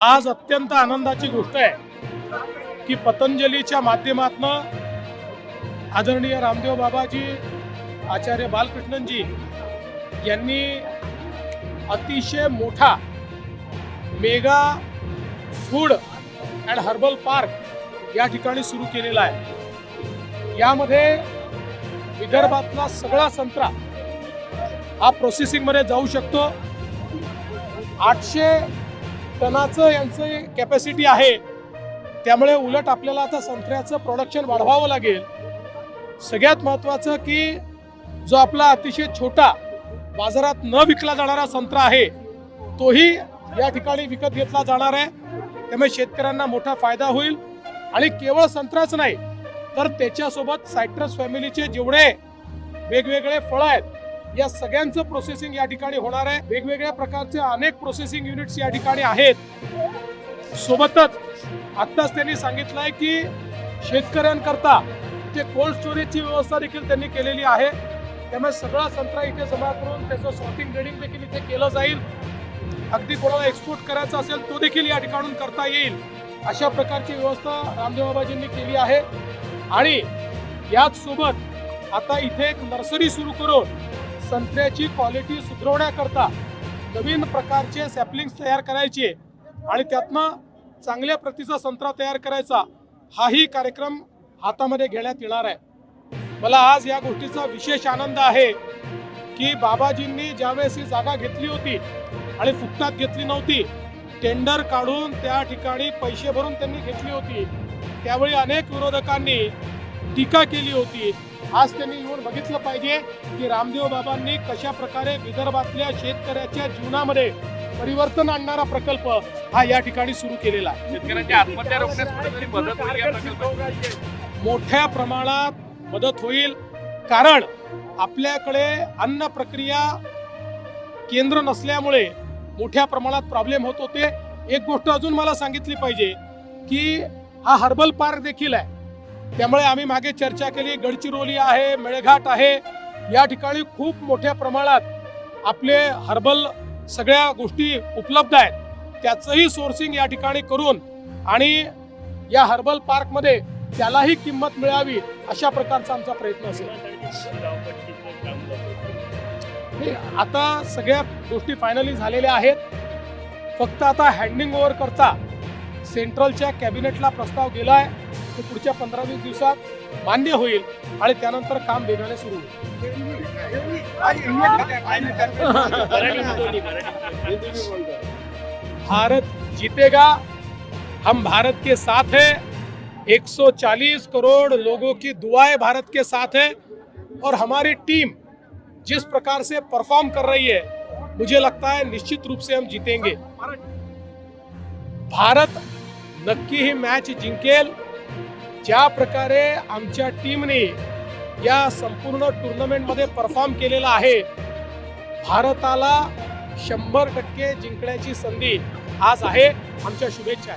आज अत्यंत आनंदाची गोष्ट आहे की पतंजलीच्या माध्यमातनं आदरणीय रामदेव बाबाजी आचार्य बालकृष्णनजी यांनी अतिशय मोठा mega food and herbal park या ठिकाणी सुरू केलेला आहे. यामध्ये विदर्भातला सगळा संत्रा हा प्रोसेसिंगमध्ये जाऊ शकतो. आठशे टनाचं यांचं कॅपॅसिटी आहे. त्यामुळे उलट आपल्याला आता संत्र्याचं प्रोडक्शन वाढवावं लागेल. सगळ्यात महत्त्वाचं की जो आपला अतिशय छोटा बाजारात न विकला जाणारा संत्रा आहे तोही या ठिकाणी विकत घेतला जाणार आहे. त्यामुळे शेतकऱ्यांना मोठा फायदा होईल. आणि केवळ संत्राच नाही तर त्याच्यासोबत सायट्रस फॅमिलीचे जेवढे वेगवेगळे फळं आहेत या सगळ्यांचं प्रोसेसिंग या ठिकाणी होणार आहे. वेगवेगळ्या प्रकारचे अनेक प्रोसेसिंग युनिट्स या ठिकाणी आहेत. सोबतच आत्ताच त्यांनी सांगितलंय की शेतकऱ्यांकरता ते कोल्ड स्टोरेजची व्यवस्था देखील त्यांनी केलेली आहे. त्यामुळे सगळा संत्रा इथे जमा करून त्याचं सॉर्टिंग ग्रेडिंग देखील इथे केलं जाईल. अगदी कोणाला एक्सपोर्ट करायचा असेल तो देखील या ठिकाणून करता येईल. अशा प्रकारची व्यवस्था रामदेव बाबाजींनी केली आहे. आणि याच सोबत आता इथे एक नर्सरी सुरू करून संत्र्याची क्वालिटी सुधारवण्याकरता नवीन प्रकारचे सॅपलिंग्स तयार करायचे आणि त्यातनं चांगल्या प्रतीचा संत्रा तयार करायचा हाही कार्यक्रम हातामध्ये घेण्यात येणार आहे. मला आज या गोष्टीचा विशेष आनंद आहे की बाबाजींनी ज्यावेळेस ही जागा घेतली होती आणि फुकटात घेतली नव्हती टेंडर काढून त्या ठिकाणी पैसे भरून त्यांनी घेतली होती. त्यावेळी अनेक विरोधकांनी टीका केली होती आज त्यांनी येऊन बघितलं पाहिजे की रामदेव बाबांनी कशा प्रकारे विदर्भातल्या शेतकऱ्याच्या जीवनामध्ये परिवर्तन आणणारा प्रकल्प हा या ठिकाणी सुरू केलेला आहे. शेतकऱ्यांची आत्महत्या रोखण्यास कुठेतरी मदत होईल या प्रकल्पाची. मोठ्या प्रमाणात मदत होईल कारण आपल्याकडे अन्न प्रक्रिया केंद्र नसल्यामुळे मोठ्या प्रमाणात प्रॉब्लेम होत होते. एक गोष्ट अजून मला सांगितली पाहिजे की हा हर्बल पार्क देखील आहे. त्यामुळे आम्ही मागे चर्चा केली. गडचिरोली आहे मेळघाट आहे. या ठिकाणी खूप मोठ्या प्रमाणात आपले हर्बल सगळ्या गोष्टी उपलब्ध आहेत. त्याचंही सोर्सिंग या ठिकाणी करून आणि या हर्बल पार्कमध्ये त्यालाही किंमत मिळावी अशा प्रकारचा आमचा प्रयत्न असेल. आता सगळ्या गोष्टी फायनली झालेल्या आहेत. फक्त आता हँडिंग ओव्हर करता. सेंट्रलच्या कॅबिनेटला प्रस्ताव गेला आहे तो पुढच्या पंधरा मान्य होईल आणि काम वेगाने सुरू भारत जीतेगा, हम भारत के साथ हैं। 140 करोड़ लोगों की दुआएँ भारत के साथ है और हमारी टीम जिस प्रकार से परफॉर्म कर रही है, मुझे लगता है निश्चित रूप से हम जीतेंगे। भारत नक्की ही मॅच जिंकेल। ज्या प्रकारे आमच्या टीमने या संपूर्ण टुर्नामेंटमध्ये परफॉर्म केलेला आहे भारताला शंभर टक्के जिंकण्याची संधी आज आहे. आमच्या शुभेच्छा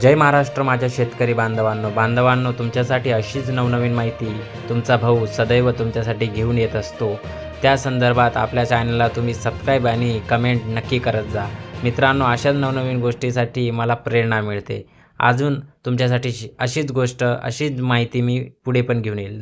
जय महाराष्ट्र माझ्या शेतकरी बांधवांनो. बांधवांनो तुमच्यासाठी अशीच नवनवीन माहिती तुमचा भाऊ सदैव तुमच्यासाठी घेऊन येत असतो. त्या संदर्भात आपल्या चॅनलला तुम्ही सबस्क्राईब आणि कमेंट नक्की करत जा. मित्रांनो अशाच नवनवीन गोष्टीसाठी मला प्रेरणा मिळते. अजून तुमच्यासाठी अशीच गोष्ट अशीच माहिती मी पुढे पण घेऊन येईल.